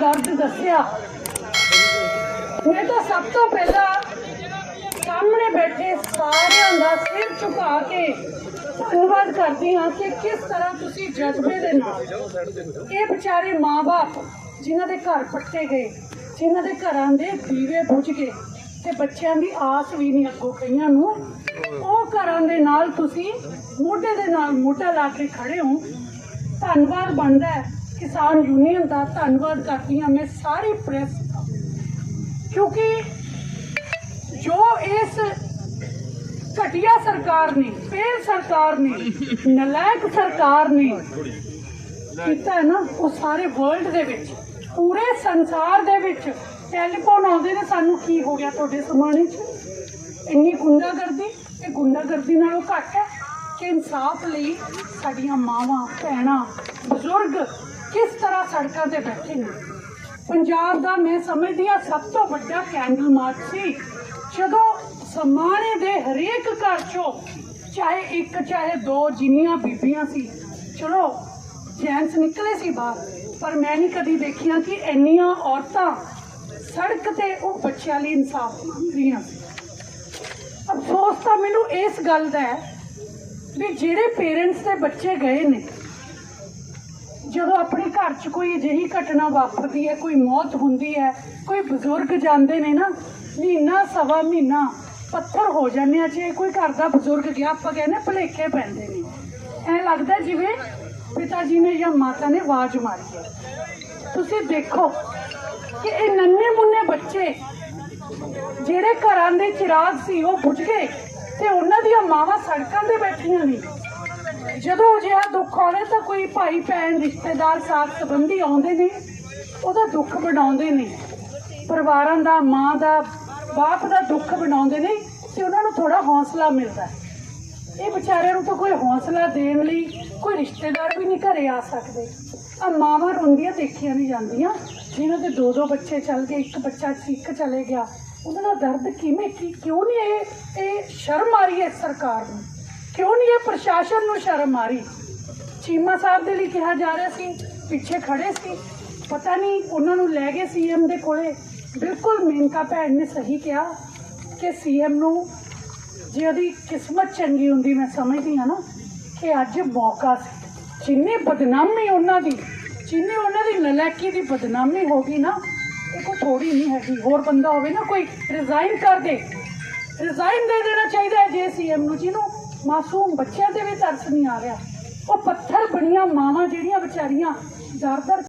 ਦਰਦ ਦੱਸਿਆ। ਮੈਂ ਤਾਂ ਸਭ ਤੋਂ ਪਹਿਲਾਂ ਸਾਹਮਣੇ ਬੈਠੇ ਸਾਰਿਆਂ ਦਾ ਸਿਰ ਝੁਕਾ ਕੇ ਧੰਨਵਾਦ ਕਰਦੀ ਹਾਂ ਕਿ ਕਿਸ ਤਰ੍ਹਾਂ ਤੁਸੀਂ ਜਜ਼ਬੇ ਦੇ ਨਾਲ ਇਹ ਵਿਚਾਰੇ ਮਾਂ-ਬਾਪ ਜਿਨ੍ਹਾਂ ਦੇ ਘਰ ਪੱਟੇ ਗਏ, ਜਿਨ੍ਹਾਂ ਦੇ ਘਰਾਂ ਦੇ ਦੀਵੇ ਬੁਝ ਗਏ ਤੇ ਬੱਚਿਆਂ ਦੀ ਆਸ ਵੀ ਨਹੀਂ ਅੱਗੋਂ ਕਈਆਂ ਨੂੰ, ਉਹ ਘਰਾਂ ਦੇ ਨਾਲ ਤੁਸੀਂ ਮੋਢੇ ਦੇ ਨਾਲ ਮੋਢਾ ਲਾ ਕੇ ਖੜੇ ਹੋ। ਧੰਨਵਾਦ ਬਣਦਾ ਹੈ। ਕਿਸਾਨ ਯੂਨੀਅਨ ਦਾ ਧੰਨਵਾਦ ਕਰਦੀ ਹਾਂ ਮੈਂ ਸਾਰੀ ਪ੍ਰੈਸ ਦਾ। ਕਿਉਂਕਿ ਜੋ ਇਸ ਘਟੀਆ ਸਰਕਾਰ ਨੇ, ਫੇਲ ਸਰਕਾਰ ਨੇ, ਨਲਾਇਕ ਸਰਕਾਰ ਨੇ ਕੀਤਾ ਨਾ, ਉਹ ਸਾਰੇ ਵਰਲਡ ਦੇ ਵਿੱਚ, ਪੂਰੇ ਸੰਸਾਰ ਦੇ ਵਿੱਚ ਟੈਲੀਫੋਨ ਆਉਂਦੇ ਨੇ, ਸਾਨੂੰ ਕੀ ਹੋ ਗਿਆ ਤੁਹਾਡੇ ਸਮਾਣੇ 'ਚ? ਇੰਨੀ ਗੁੰਡਾਗਰਦੀ, ਇਹ ਗੁੰਡਾਗਰਦੀ ਨਾਲੋਂ ਘੱਟ ਹੈ ਕਿ ਇਨਸਾਫ ਲਈ ਸਾਡੀਆਂ ਮਾਵਾਂ, ਭੈਣਾਂ, ਬਜ਼ੁਰਗ ਕਿਸ ਤਰ੍ਹਾਂ ਸੜਕਾਂ ਤੇ ਬੈਠੇ ਨੇ ਪੰਜਾਬ ਦਾ ਮੈਂ ਸਮਝਦੀ ਹਾਂ ਸਭ ਤੋਂ ਵੱਡਾ ਕੈਂਡਲ ਮਾਰਚ ਸੀ। ਜਦੋਂ ਸਮਾਣੇ ਦੇ ਹਰੇਕ ਘਰ ਚੋਂ ਚਾਹੇ ਇੱਕ, ਚਾਹੇ ਦੋ ਜਿੰਨੀਆਂ ਬੀਬੀਆਂ ਸੀ, ਚਲੋ ਜੈਂਟਸ ਨਿਕਲੇ ਸੀ ਬਾਹਰ, ਪਰ ਮੈਂ ਨਹੀਂ ਕਦੀ ਦੇਖੀਆਂ ਕਿ ਇੰਨੀਆਂ ਔਰਤਾਂ ਸੜਕ ਤੇ ਉਹ ਬੱਚਿਆਂ ਲਈ ਇਨਸਾਫ ਮੰਗ ਰਹੀਆਂ ਅਫਸੋਸ ਤਾਂ ਮੈਨੂੰ ਇਸ ਗੱਲ ਦਾ ਹੈ ਵੀ ਜਿਹੜੇ ਪੇਰੈਂਟਸ ਦੇ ਬੱਚੇ ਗਏ ਨੇ ਜਦੋਂ ਆਪਣੇ ਘਰ 'ਚ ਕੋਈ ਅਜਿਹੀ ਘਟਨਾ ਵਾਪਰਦੀ ਹੈ, ਕੋਈ ਮੌਤ ਹੁੰਦੀ ਹੈ, ਕੋਈ ਬਜ਼ੁਰਗ ਜਾਂਦੇ ਨੇ ਨਾ, ਮਹੀਨਾ, ਸਵਾ ਮਹੀਨਾ ਪੱਥਰ ਹੋ ਜਾਂਦੇ ਆ, ਜੇ ਕੋਈ ਘਰ ਦਾ ਬਜ਼ੁਰਗ ਗਿਆ, ਆਪਾਂ ਕਹਿੰਦੇ ਭੁਲੇਖੇ ਪੈਂਦੇ ਨੇ। ਐ ਲੱਗਦਾ ਜਿਵੇਂ ਪਿਤਾ ਜੀ ਨੇ ਜਾਂ ਮਾਤਾ ਨੇ ਆਵਾਜ਼ ਮਾਰੀ ਹੈ। ਤੁਸੀਂ ਦੇਖੋ ਕਿ ਇਹ ਨੰਨੇ ਮੁੰਨੇ ਬੱਚੇ ਜਿਹੜੇ ਘਰਾਂ ਦੇ ਚਿਰਾਗ ਸੀ, ਉਹ ਬੁਝ ਗਏ ਤੇ ਉਹਨਾਂ ਦੀਆਂ ਮਾਵਾਂ ਸੜਕਾਂ ਤੇ ਬੈਠੀਆਂ ਨੇ। ਜਦੋਂ ਅਜਿਹਾ ਦੁੱਖ ਆਉਂਦਾ ਤਾਂ ਕੋਈ ਭਾਈ ਭੈਣ ਰਿਸ਼ਤੇਦਾਰ ਸਾਥ ਸੰਬੰਧੀ ਆਉਂਦੇ ਨੇ, ਉਹਦਾ ਦੁੱਖ ਬਣਾਉਂਦੇ ਨੇ। ਪਰਿਵਾਰਾਂ ਦਾ, ਮਾਂ ਦਾ, ਬਾਪ ਦਾ ਦੁੱਖ ਬਣਾਉਂਦੇ ਨੇ ਤੇ ਉਹਨਾਂ ਨੂੰ ਥੋੜਾ ਹੌਸਲਾ ਮਿਲਦਾ ਇਹ ਵਿਚਾਰਿਆਂ ਨੂੰ ਤਾਂ ਕੋਈ ਹੌਸਲਾ ਦੇਣ ਲਈ ਕੋਈ ਰਿਸ਼ਤੇਦਾਰ ਵੀ ਨਹੀਂ ਘਰੇ ਆ ਸਕਦੇ। ਆ ਮਾਵਾਂ ਰੋਂਦੀਆਂ ਦੇਖੀਆਂ ਨਹੀਂ ਜਾਂਦੀਆਂ। ਜਿਨ੍ਹਾਂ ਦੇ ਦੋ ਦੋ ਬੱਚੇ ਚੱਲ ਗਏ, ਇੱਕ ਬੱਚਾ ਸੀ ਇੱਕ ਚਲੇ ਗਿਆ। ਉਹਨਾਂ ਦਾ ਦਰਦ ਕਿਵੇਂ, ਕੀ, ਕਿਉਂ ਨਹੀਂ ਇਹ ਇਹ ਸ਼ਰਮ ਆ ਰਹੀ ਹੈ ਸਰਕਾਰ ਨੂੰ? ਕਿਉਂ ਨਹੀਂ ਇਹ ਪ੍ਰਸ਼ਾਸਨ ਨੂੰ ਸ਼ਰਮ ਆ ਰਹੀ? ਚੀਮਾ ਸਾਹਿਬ ਦੇ ਲਈ ਕਿਹਾ ਜਾ ਰਿਹਾ ਸੀ, ਪਿੱਛੇ ਖੜੇ ਸੀ। ਪਤਾ ਨਹੀਂ ਉਹਨਾਂ ਨੂੰ ਲੈ ਗਏ ਸੀਐਮ ਦੇ ਕੋਲੇ। ਬਿਲਕੁਲ ਮੇਨਕਾ ਭੈਣ ਨੇ ਸਹੀ ਕਿਹਾ ਕਿ ਸੀਐਮ ਨੂੰ ਜੇ ਉਹਦੀ ਕਿਸਮਤ ਚੰਗੀ ਹੁੰਦੀ, ਮੈਂ ਸਮਝਦੀ ਹਾਂ ਨਾ, ਕਿ ਅੱਜ ਮੌਕਾ ਸੀ। ਜਿੰਨੀ ਬਦਨਾਮੀ ਉਹਨਾਂ ਦੀ, ਜਿੰਨੀ ਉਹਨਾਂ ਦੀ ਨਲਾਇਕੀ ਦੀ ਬਦਨਾਮੀ ਹੋ ਗਈ ਨਾ, ਇਹ ਕੋਈ ਥੋੜੀ ਨਹੀਂ ਹੈਗੀ। ਹੋਰ ਬੰਦਾ ਹੋਵੇ ਨਾ, ਕੋਈ ਰਿਜ਼ਾਈਨ ਕਰ ਦੇ। ਰਿਜ਼ਾਈਨ ਦੇ ਦੇਣਾ ਚਾਹੀਦਾ ਹੈ ਜੇ ਸੀਐਮ ਨੂੰ, ਜਿਹਨੂੰ ਮਾਸੂਮ ਬੱਚਿਆਂ ਤੇ ਵੀ ਤਰਸ ਨਹੀਂ ਆ ਰਿਹਾ। ਉਹ ਪੱਥਰ ਬਣੀਆਂ ਮਾਵਾਂ ਜਿਹੜੀਆਂ ਵਿਚਾਰੀਆਂ ਦਰ ਦਰ